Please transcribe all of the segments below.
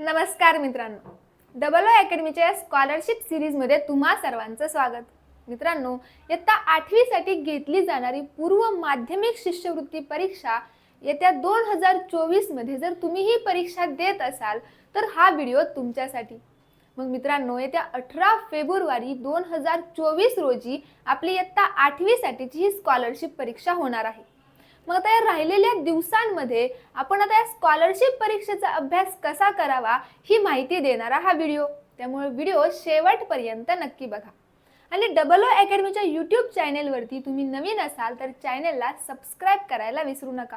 नमस्कार मित्रांनो. Double O अकॅडमीच्या scholarship सिरीजमध्ये तुम्हा सर्वांचं स्वागत. मित्रांनो इयत्ता आठवीसाठी घेतली जाणारी पूर्व माध्यमिक शिष्यवृत्ती परीक्षा येत्या दोन हजार चोवीसमध्ये जर तुम्ही ही परीक्षा देत असाल तर हा व्हिडिओ तुमच्यासाठी. मग मित्रांनो येत्या अठरा फेब्रुवारी दोन हजार चोवीस रोजी आपली इयत्ता आठवीसाठीची ही स्कॉलरशिप परीक्षा होणार आहे. मग आता या राहिलेल्या दिवसांमध्ये आपण आता या स्कॉलरशिप परीक्षेचा अभ्यास कसा करावा ही माहिती देणारा हा व्हिडिओ त्यामुळे व्हिडिओ शेवटपर्यंत नक्की बघा. आणि डबल ओ अकॅडमीच्या यूट्यूब चॅनेलवरती तुम्ही नवीन असाल तर चॅनेलला सबस्क्राईब करायला विसरू नका.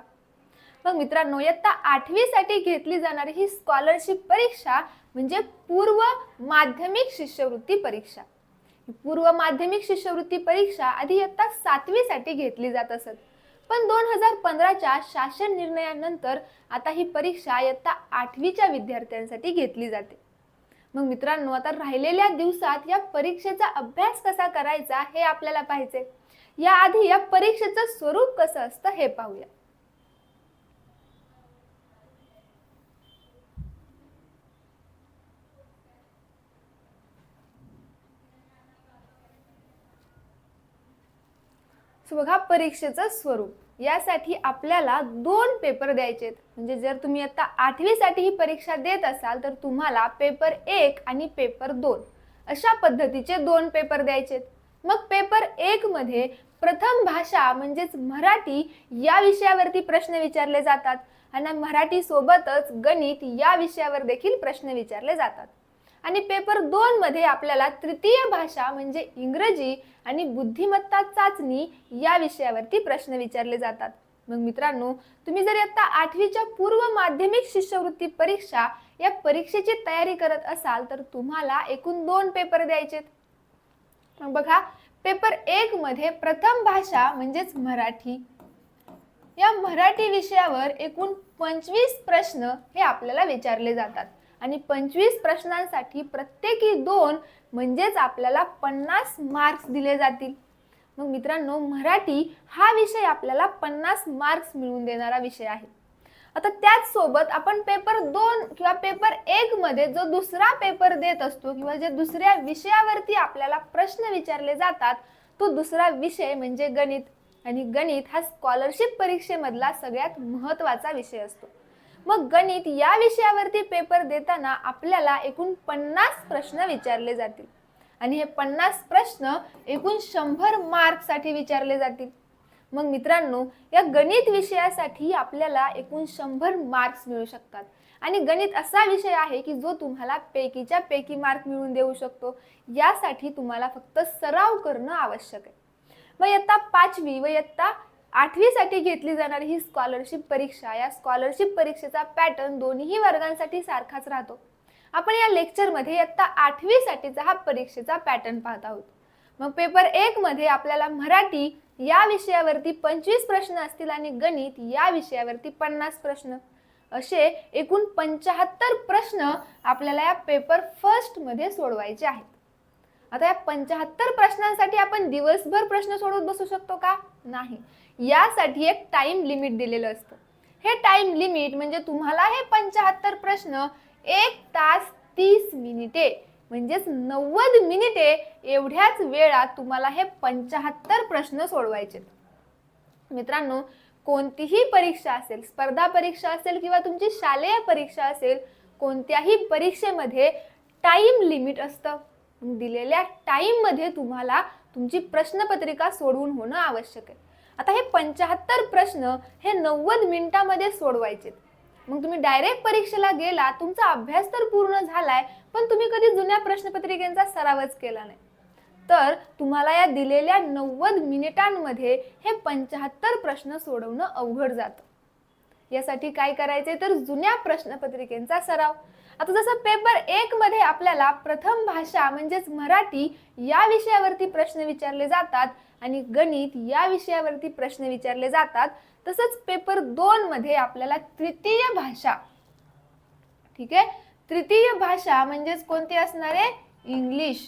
मग मित्रांनो इयत्ता आठवीसाठी घेतली जाणारी ही स्कॉलरशिप परीक्षा म्हणजे पूर्व माध्यमिक शिष्यवृत्ती परीक्षा. पूर्व माध्यमिक शिष्यवृत्ती परीक्षा आधी इयत्ता सातवीसाठी घेतली जात असत. पण दोन हजार पंधराच्या शासन निर्णयानंतर आता ही परीक्षा इयत्ता आठवीच्या विद्यार्थ्यांसाठी घेतली जाते. मग मित्रांनो आता राहिलेल्या दिवसात या परीक्षेचा अभ्यास कसा करायचा हे आपल्याला पाहिजे याआधी या परीक्षेचं स्वरूप कसं असतं हे पाहूया. बघा परीक्षेचं स्वरूप. यासाठी आपल्याला दोन पेपर द्यायचे म्हणजे जर तुम्ही आता आठवीसाठी ही परीक्षा देत असाल तर तुम्हाला पेपर एक आणि पेपर दोन अशा पद्धतीचे दोन पेपर द्यायचे मग पेपर एक मध्ये प्रथम भाषा म्हणजेच मराठी या विषयावरती प्रश्न विचारले जातात. आणि मराठी सोबतच गणित या विषयावर देखील प्रश्न विचारले जातात. आणि पेपर दोन मध्ये आपल्याला तृतीय भाषा म्हणजे इंग्रजी आणि बुद्धिमत्ता चाचणी या विषयावरती प्रश्न विचारले जातात. मग मित्रांनो तुम्ही जर आता आठवीच्या पूर्व माध्यमिक शिष्यवृत्ती परीक्षा या परीक्षेची तयारी करत असाल तर तुम्हाला एकूण दोन पेपर द्यायचे बघा पेपर एक मध्ये प्रथम भाषा म्हणजेच मराठी. या मराठी विषयावर एकूण पंचवीस प्रश्न हे आपल्याला विचारले जातात. आणि पंचवीस प्रश्नांसाठी प्रत्येकी दोन म्हणजेच आपल्याला पन्नास मार्क्स दिले जातील. मग मित्रांनो मराठी हा विषय आपल्याला पन्नास मार्क्स मिळवून देणारा विषय आहे. आता त्याच सोबत आपण पेपर दोन किंवा पेपर एक मध्ये जो दुसरा पेपर देत असतो किंवा जे दुसऱ्या विषयावरती आपल्याला प्रश्न विचारले जातात तो दुसरा विषय म्हणजे गणित. आणि गणित हा स्कॉलरशिप परीक्षेमधला सगळ्यात महत्त्वाचा विषय असतो. मग गणित या विषयावरती पेपर देताना आपल्याला एकूण पन्नास प्रश्न विचारले जातील. आणि हे पन्नास प्रश्न एकूण शंभर मार्कसाठी विचारले जातील. मग मित्रांनो या गणित विषयासाठी आपल्याला एकूण शंभर मार्क्स मिळू शकतात. आणि गणित असा विषय आहे की जो तुम्हाला पैकीच्या पैकी मार्क मिळवून देऊ शकतो. यासाठी तुम्हाला फक्त सराव करणं आवश्यक आहे. व इयत्ता पाचवी व इयत्ता आठवीसाठी घेतली जाणारी ही स्कॉलरशिप परीक्षा या स्कॉलरशिप परीक्षेचा पॅटर्न दोन्ही वर्गांसाठी सारखाच राहतो. आपण या लेक्चरमध्ये इयत्ता आठवीसाठीचा हा परीक्षेचा पॅटर्न पाहत आहोत. मग पेपर एक मध्ये आपल्याला मराठी या विषयावरती पंचवीस प्रश्न असतील आणि गणित या विषयावरती पन्नास प्रश्न. असे एकूण पंचाहत्तर प्रश्न आपल्याला या पेपर फर्स्टमध्ये सोडवायचे आहेत. आता या पंचाहत्तर प्रश्नांसाठी आपण दिवसभर प्रश्न सोडवत बसू शकतो का? नाही. यासाठी एक टाइम लिमिट दिलेलं असतं. हे टाइम लिमिट म्हणजे तुम्हाला हे पंचाहत्तर प्रश्न एक तास तीस मिनिटे म्हणजेच नव्वद मिनिटे एवढ्याच वेळात तुम्हाला हे पंचाहत्तर प्रश्न सोडवायचे मित्रांनो कोणतीही परीक्षा असेल स्पर्धा परीक्षा असेल किंवा तुमची शालेय परीक्षा असेल कोणत्याही परीक्षेमध्ये टाइम लिमिट असतं. दिलेल्या टाईममध्ये तुम्हाला तुमची प्रश्नपत्रिका सोडवून होणं आवश्यक आहे. आता हे पंचाहत्तर प्रश्न हे नव्वद मिनिटामध्ये सोडवायचे मग तुम्ही डायरेक्ट परीक्षेला गेला तुमचा अभ्यास तर पूर्ण झालाय पण तुम्ही कधी जुन्या प्रश्नपत्रिकेचा सरावच केला नाही. तर तुम्हाला या दिलेल्या नव्वद मिनिटांमध्ये हे पंचाहत्तर प्रश्न सोडवणं अवघड जातं. यासाठी काय करायचे तर जुन्या प्रश्नपत्रिकेचा सराव. आता जसं पेपर एक मध्ये आपल्याला प्रथम भाषा म्हणजेच मराठी या विषयावरती प्रश्न विचारले जातात आणि गणित या विषयावरती प्रश्न विचारले जातात तसंच पेपर दोन मध्ये आपल्याला तृतीय भाषा. ठीक आहे? तृतीय भाषा म्हणजेच कोणती असणार आहे? इंग्लिश.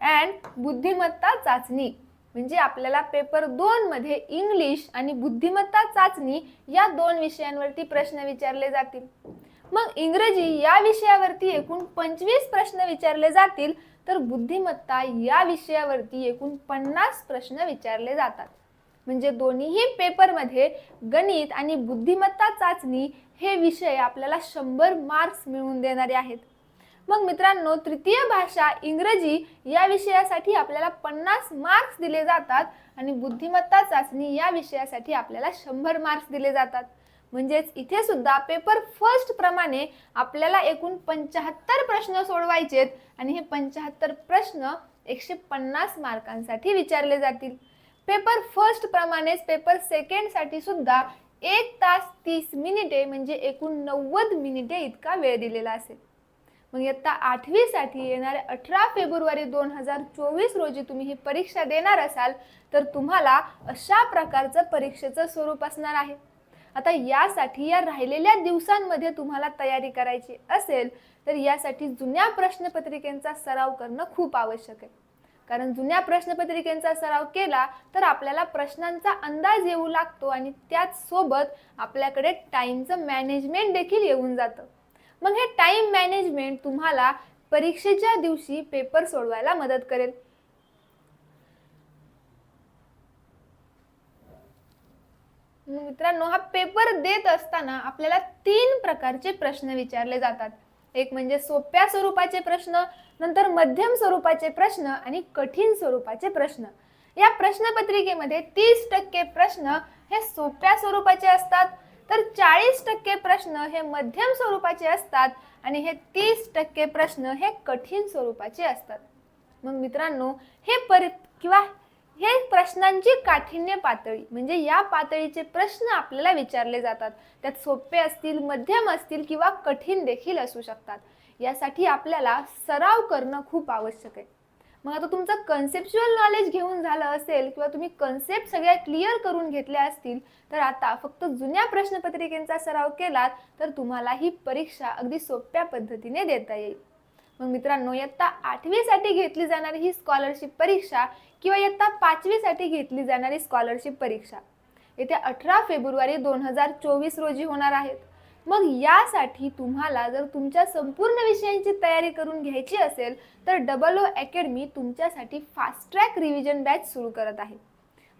अँड बुद्धिमत्ता चाचणी. म्हणजे आपल्याला पेपर दोन मध्ये इंग्लिश आणि बुद्धिमत्ता चाचणी या दोन विषयांवरती प्रश्न विचारले जातील. मग इंग्रजी या विषयावरती एकूण पंचवीस प्रश्न विचारले जातील तर बुद्धिमत्ता या विषयावरती एकूण पन्नास प्रश्न विचारले जातात. म्हणजे दोन्हीही पेपरमध्ये गणित आणि बुद्धिमत्ता चाचणी हे विषय आपल्याला शंभर मार्क्स मिळवून देणारे आहेत. मग मित्रांनो तृतीय भाषा इंग्रजी या विषयासाठी आपल्याला पन्नास मार्क्स दिले जातात आणि बुद्धिमत्ता चाचणी या विषयासाठी आपल्याला शंभर मार्क्स दिले जातात. म्हणजेच इथे सुद्धा पेपर फर्स्ट प्रमाणे आपल्याला एकूण पंच्याहत्तर प्रश्न सोडवायचेत आणि हे पंच्याहत्तर प्रश्न एकशे पन्नास मार्कांसाठी विचारले जातील. पेपर फर्स्ट प्रमाणेच पेपर सेकंडसाठी सुद्धा एक तास तीस मिनिटे म्हणजे एकूण नव्वद मिनिटे इतका वेळ दिलेला असेल. मग इयत्ता आठवीसाठी येणाऱ्या अठरा फेब्रुवारी दोन हजार चोवीस रोजी तुम्ही ही परीक्षा देणार असाल तर तुम्हाला अशा प्रकारचं परीक्षेचं स्वरूप असणार आहे. आता यासाठी या राहिलेल्या दिवसांमध्ये तुम्हाला तयारी करायची असेल तर यासाठी जुन्या प्रश्नपत्रिकेचा सराव करणं खूप आवश्यक आहे. कारण जुन्या प्रश्नपत्रिकेचा सराव केला तर आपल्याला प्रश्नांचा अंदाज येऊ लागतो आणि त्याचसोबत आपल्याकडे टाईमचं मॅनेजमेंट देखील येऊन जातं. मग हे टाइम मॅनेजमेंट तुम्हाला परीक्षेच्या दिवशी पेपर सोडवायला मदत करेल. मित्रांनो हा पेपर देत असताना आपल्याला तीन प्रकारचे प्रश्न विचारले जातात. एक म्हणजे सोप्या स्वरूपाचे प्रश्न नंतर मध्यम स्वरूपाचे प्रश्न आणि कठीण स्वरूपाचे प्रश्न. या प्रश्नपत्रिकेमध्ये तीस टक्के प्रश्न हे सोप्या स्वरूपाचे असतात तर चाळीस टक्के प्रश्न हे मध्यम स्वरूपाचे असतात आणि हे तीस टक्के प्रश्न हे कठीण स्वरूपाचे असतात. मग मित्रांनो हे परि किंवा हे प्रश्नांची काठिण्य पातळी म्हणजे या पातळीचे प्रश्न आपल्याला विचारले जातात. त्यात सोपे असतील मध्यम असतील किंवा कठीण देखील असू शकतात. यासाठी आपल्याला सराव करणं खूप आवश्यक आहे. मग आता तुमचं कन्सेप्च्युअल नॉलेज घेऊन झालं असेल किंवा तुम्ही कन्सेप्ट सगळ्या क्लिअर करून घेतल्या असतील तर आता फक्त जुन्या प्रश्नपत्रिकेचा सराव केलात तर तुम्हाला ही परीक्षा अगदी सोप्या पद्धतीने देता येईल. मग मित्रांनो इयत्ता आठवीसाठी घेतली जाणारी ही स्कॉलरशिप परीक्षा किंवा इयत्ता पाचवीसाठी घेतली जाणारी स्कॉलरशिप परीक्षा. येत्या अठरा फेब्रुवारी दोन हजार चोवीस रोजी होणार आहेत. मग यासाठी तुम्हाला जर तुमच्या संपूर्ण विषयांची तयारी करून घ्यायची असेल तर डबल ओ अकॅडमी तुमच्यासाठी फास्ट ट्रॅक रिव्हिजन बॅच सुरू करत आहे.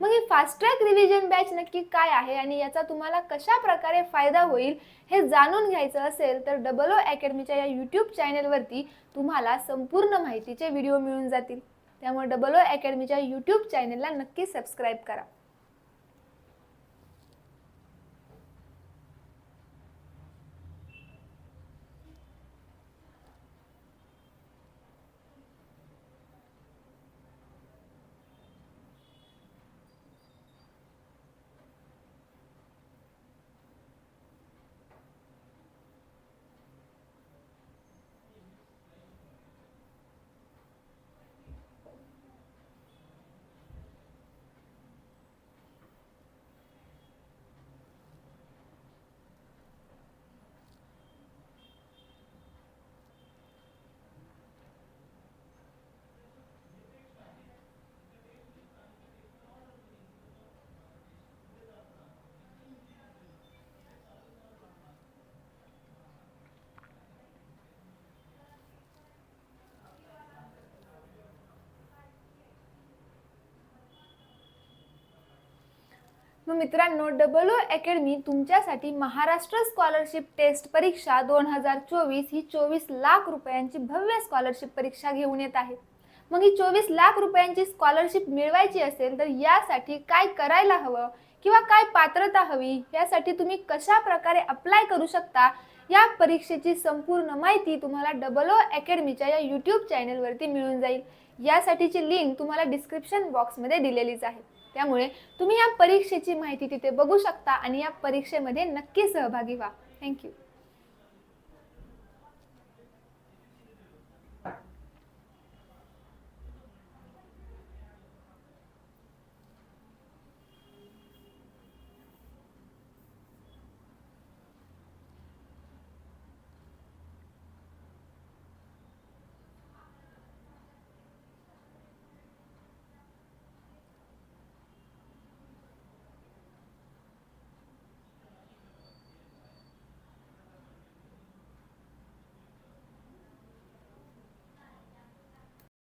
मग ही फास्ट ट्रॅक रिव्हिजन बॅच नक्की काय आहे आणि याचा तुम्हाला कशा प्रकारे फायदा होईल हे जाणून घ्यायचं असेल तर डबल ओ अकॅडमीच्या या यूट्यूब चॅनलवरती तुम्हाला संपूर्ण माहितीचे व्हिडिओ मिळून जातील. त्यामुळे डबल ओ अकॅडमीच्या यूट्यूब चॅनलला नक्की सबस्क्राईब करा. मग मित्रांनो डबल ओ अकॅडमी तुमच्यासाठी महाराष्ट्र स्कॉलरशिप टेस्ट परीक्षा दोन हजार चोवीस ही चोवीस लाख रुपयांची भव्य स्कॉलरशिप परीक्षा घेऊन येत आहे. मग ही चोवीस लाख रुपयांची स्कॉलरशिप मिळवायची असेल तर यासाठी काय करायला हवं किंवा काय पात्रता हवी यासाठी तुम्ही कशा प्रकारे अप्लाय करू शकता या परीक्षेची संपूर्ण माहिती तुम्हाला डबल ओ अकॅडमीच्या या यूट्यूब चॅनलवरती मिळून जाईल. यासाठीची लिंक तुम्हाला डिस्क्रिप्शन बॉक्समध्ये दिलेलीच आहे. त्यामुळे तुम्ही या परीक्षेची माहिती तिथे बघू शकता आणि या परीक्षेमध्ये नक्की सहभागी व्हा. थँक्यू